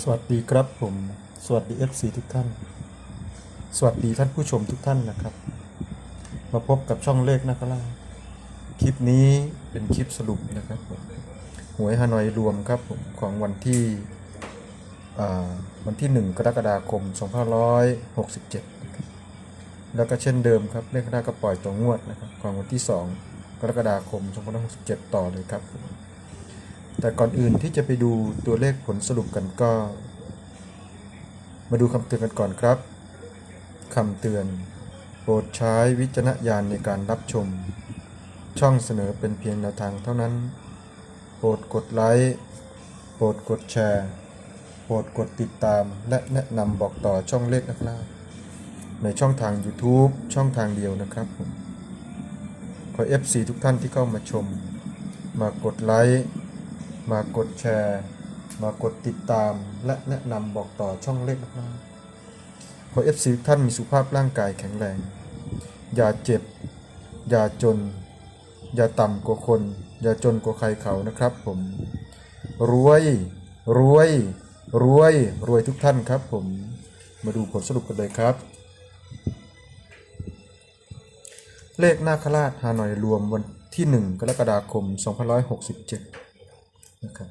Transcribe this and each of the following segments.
สวัสดีครับผม สวัสดี FC ทุกท่าน สวัสดีท่านผู้ชมทุกท่านนะครับ มาพบกับช่องเลขนักล่าคลิปนี้เป็นคลิปสรุปนะครับผมหวยฮานอยรวมครับผมของวันที่วันที่ 1 กรกฎาคม 2567นะครับแล้วก็เช่นเดิมครับเลขหน้าก็ปล่อยตัวงวดนะครับของวันที่ 2 กรกฎาคม 2567 ต่อเลยครับผม แต่ก่อนอื่นที่จะไปดูตัวเลขผลสรุปกันก็ มาดูคำเตือนกันก่อนครับคำเตือน โปรดใช้วิจารณญาณในการรับชม ช่องเสนอเป็นเพียงแนวทางเท่านั้น โปรดกดไลค์โปรดกดแชร์โปรดกดติดตามและแนะนำบอกต่อช่องเลขนะครับในช่องทาง YouTube ช่องทางเดียวนะครับผมขอ FC ทุกท่านที่เข้ามาชม มากดไลค์ มากดแชร์ มากดติดตามและแนะนำบอกต่อช่องเล็กนะครับขอเอฟซีท่านมีสุขภาพร่างกายแข็งแรง อย่าเจ็บ อย่าจน อย่าต่ำกว่าคน อย่าจนกว่าใครเขานะครับผม รวย รวย รวย รวยทุกท่านครับผม มาดูผลสรุปกันเลยครับ เลขหน้าคราชฮานอยรวมวันที่ 1 กรกฎาคม 2567 นะครับ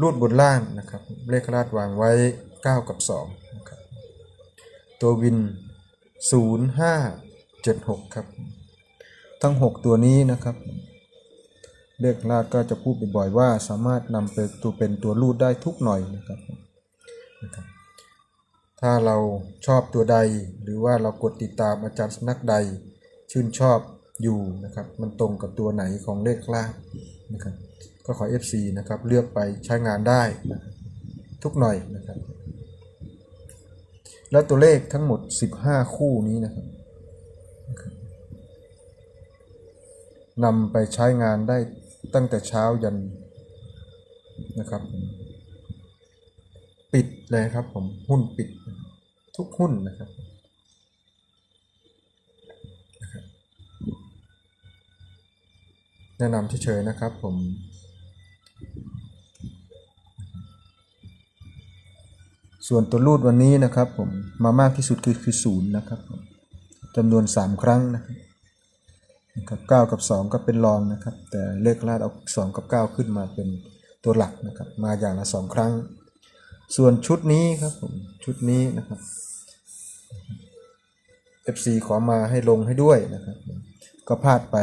รูดบนล่างนะครับเลขคราชวางไว้ 9 กับ2นะครับตัววิน 0576 ครับ ทั้ง 6 ตัวนี้นะครับ เลขคราชก็จะพูดบ่อยๆว่าสามารถนำไปตัวเป็นตัวรูดได้ทุกหน่อยนะครับนะครับ ถ้าเราชอบตัวใดหรือว่าเรากดติดตามอาจารย์สนักใด ชื่นชอบอยู่นะครับ มันตรงกับตัวไหนของเลขลางนะครับ ก็ขอ FC นะครับเลือกไปใช้งานได้ทุกหน่อยนะครับ แล้วตัวเลขทั้งหมด 15 คู่นี้นะครับนะครับนำไปใช้งานได้ตั้งแต่เช้ายันนะครับ ปิดเลยครับผมหุ้นปิดทุกหุ้นนะครับแนะนำเฉยๆนะครับผม ส่วนตัวรูดวันนี้นะครับผมมามากที่สุดคือคือศูนย์นะครับผมจำนวน 3 ครั้งนะครับนะครับ9กับ 2 ก็เป็นรองนะครับ แต่เลขลาดเอา2กับ 9 ขึ้นมาเป็นตัวหลักนะครับ มาอย่างละ 2 ครั้ง ส่วนชุดนี้ครับผมชุดนี้นะครับ FC ขอมาให้ลงให้ด้วยนะครับ ก็พลาดไป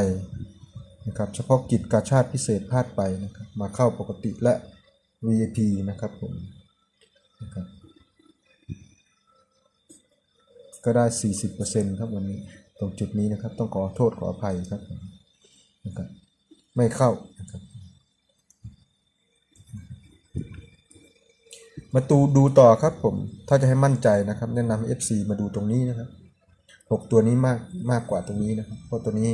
นะครับเฉพาะกิจกาชาติพิเศษพลาดไปนะครับ มาเข้าปกติและ VIP นะครับผมนะครับ ก็ได้ 40%ครับวันนี้ตรงจุดนี้นะครับ ต้องขอโทษขออภัยครับนะครับ ไม่เข้านะครับมาตูดูต่อครับผม ถ้าจะให้มั่นใจนะครับ แนะนำให้ FC มาดูตรงนี้นะครับ 6 ตัวนี้มากมากกว่าตรงนี้นะครับ เพราะตัวนี้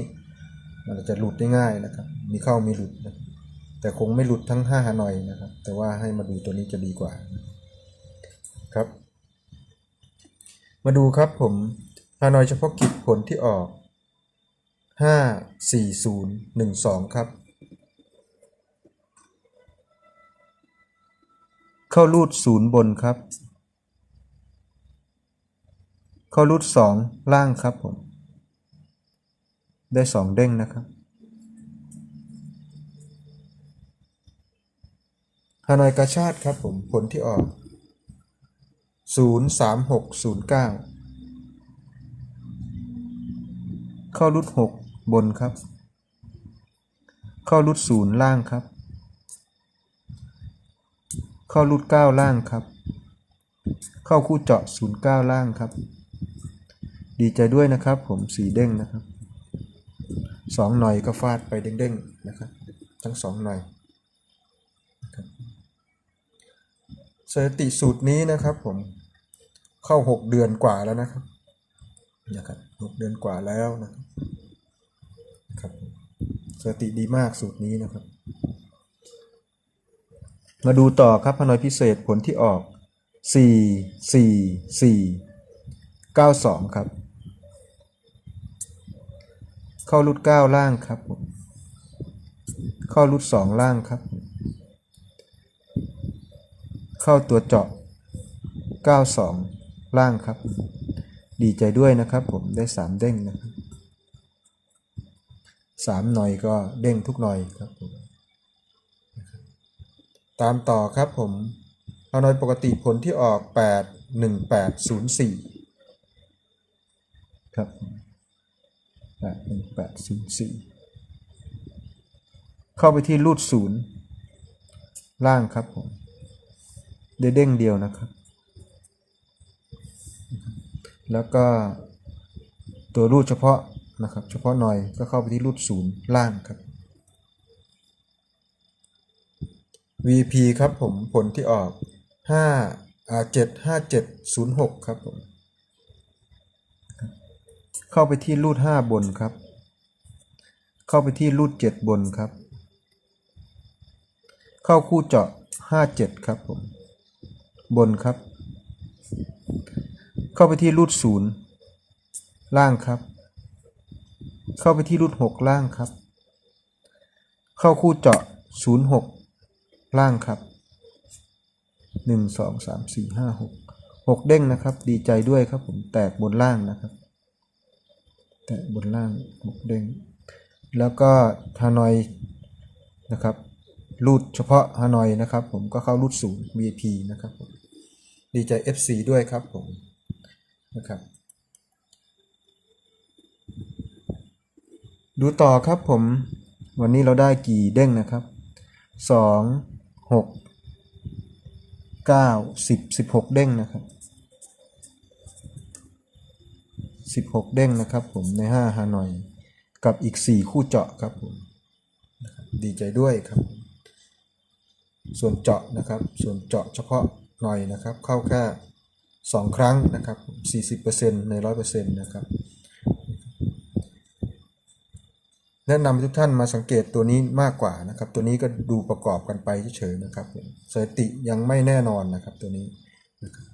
มันจะหลุดได้ง่ายนะครับ มีเข้ามีหลุดนะแต่คงไม่หลุดทั้ง5ฮานอยนะครับ แต่ว่าให้มาดูตัวนี้จะดีกว่า ครับ มาดูครับผมฮานอยเฉพาะกิจผลที่ออก 5 4 0 1 2 ครับ เข้ารูดศูนย์บนครับ เข้ารูดสองล่างครับผม ได้สองเด้งนะครับฮานอยกาชาติครับผมผลที่ออก 0 3 6 0 9 เข้ารุด 6 บนครับ เข้ารุด 0 ล่างครับ เข้ารุด 9 ล่างครับ เข้าคู่เจาะ 09 ล่างครับ ดีใจด้วยนะครับผมสีเด้งนะครับสองหน่อยก็ฟาดไปเด้งๆนะครับ ทั้งสองหน่อยสถิติสูตรนี้นะครับผม เข้าหกเดือนกว่าแล้วนะครับนะครับหกเดือนกว่าแล้วนะครับสติดีมากสูตรนี้นะครับ มาดูต่อครับพนอยพิเศษผลที่ออก 4 4 4 9 2 ครับ เข้ารุด9ล่างครับ เข้ารุด2ล่างครับ เข้าตัวเจาะ 92 ล่างครับ ดีใจด้วยนะครับผมได้ 3 เด้งนะครับสามหน่อยก็เด้งทุกหน่อยครับผมตามต่อครับผมฮานอยปกติผลที่ออก 8 1 8 0 4 ครับ8 1 8 0 4 เข้าไปที่รูดศูนย์ล่างครับผมได้เด้งเดียวนะครับ แล้วก็ตัวรูดเฉพาะนะครับ เฉพาะหน่อยก็เข้าไปที่รูดศูนย์ล่างครับ VP ครับผมผลที่ออก5อ่า7 5 7 0 6 ครับผม เข้าไปที่รูด 5 บนครับ เข้าไปที่รูด 7 บนครับ เข้าคู่เจาะ 57 ครับผม บนครับ เข้าไปที่รูดศูนย์ล่างครับ เข้าไปที่รูดหกล่างครับ เข้าคู่เจาะศูนย์หกล่างครับหนึ่งสองสามสี่ห้าหกหกเด้งนะครับ ดีใจด้วยครับผมแตกบนล่างนะครับ แตกบนล่างหกเด้ง แล้วก็ฮานอยนะครับรูดเฉพาะฮานอยนะครับ ผมก็เข้ารูดศูนย์ VIP นะครับผมดีใจ FC ด้วยครับผม นะครับ ดูต่อครับผม วันนี้เราได้กี่เด้งนะครับสองหกเก้าสิบสิบหกเด้งนะครับสิบหกเด้งนะครับผมในห้าฮานอย กับอีกสี่คู่เจาะครับผมดีใจด้วยครับ ส่วนเจาะนะครับ ส่วนเจาะเฉพาะหน่อยนะครับ เข้าแค่ สองครั้งนะครับ 40%ใน 100%นะครับ แนะนำทุกท่านมาสังเกตตัวนี้มากกว่านะครับ ตัวนี้ก็ดูประกอบกันไปเฉยๆนะครับสถิติยังไม่แน่นอนนะครับตัวนี้นะครับ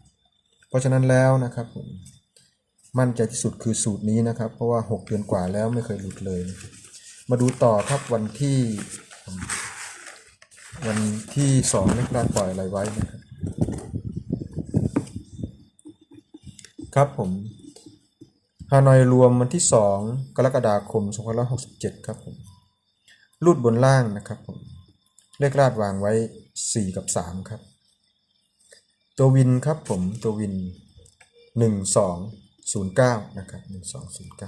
เพราะฉะนั้นแล้วนะครับมั่นใจที่สุดคือสูตรนี้นะครับ เพราะว่า 6 เดือนกว่าแล้วไม่เคยหลุดเลยนะครับมาดูต่อครับวันที่ วันที่สองนักการปล่อยอะไรไว้นะครับ ครับผมฮานอยรวมวันที่ 2 กรกฎาคม2567 ครับผมรูดบนล่างนะครับผมเลขราดวางไว้ 4 กับ 3 ครับ ตัววินครับผมตัววิน 1209 นะครับ 1209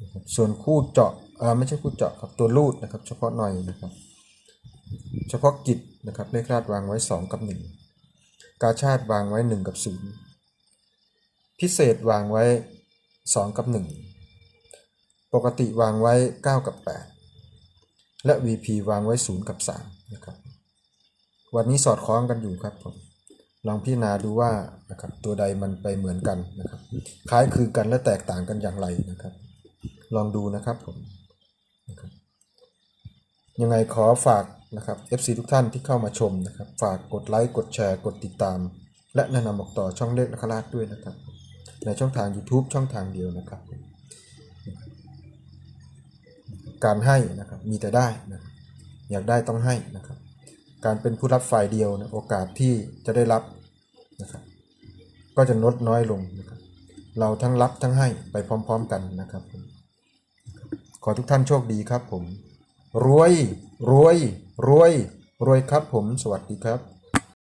นะครับส่วนคู่เจาะอ่าไม่ใช่คู่เจาะครับตัวรูดนะครับ เฉพาะหน่อยนะครับ เฉพาะกิจนะครับเลขราดวางไว้ 2 กับ 1 กาชาติวางไว้ 1 กับ 0 พิเศษวางไว้ 2 กับ 1 ปกติวางไว้ 9 กับ 8 และ VP วางไว้ 0 กับ 3 นะครับ วันนี้สอดคล้องกันอยู่ครับผมลองพิจารณาดูว่านะครับตัวใดมันไปเหมือนกันนะครับ คล้ายคลึงกันและแตกต่างกันอย่างไรนะครับ ลองดูนะครับผมนะครับยังไงขอฝาก นะครับ FC ทุกท่านที่เข้ามาชมนะครับ ฝากกดไลค์กดแชร์ กดติดตาม และแนะนำบอกต่อช่องเลขนักราชด้วยนะครับ ในช่องทาง YouTube ช่องทางเดียวนะครับ การให้นะครับมีแต่ได้นะอยากได้ต้องให้นะครับ การเป็นผู้รับฝ่ายเดียวนะโอกาสที่จะได้รับนะครับ ก็จะลดน้อยลงนะครับ เราทั้งรับทั้งให้ไปพร้อม ๆ กันนะครับ ขอทุกท่านโชคดีครับผมรวย รวย รวย รวยครับผม สวัสดีครับ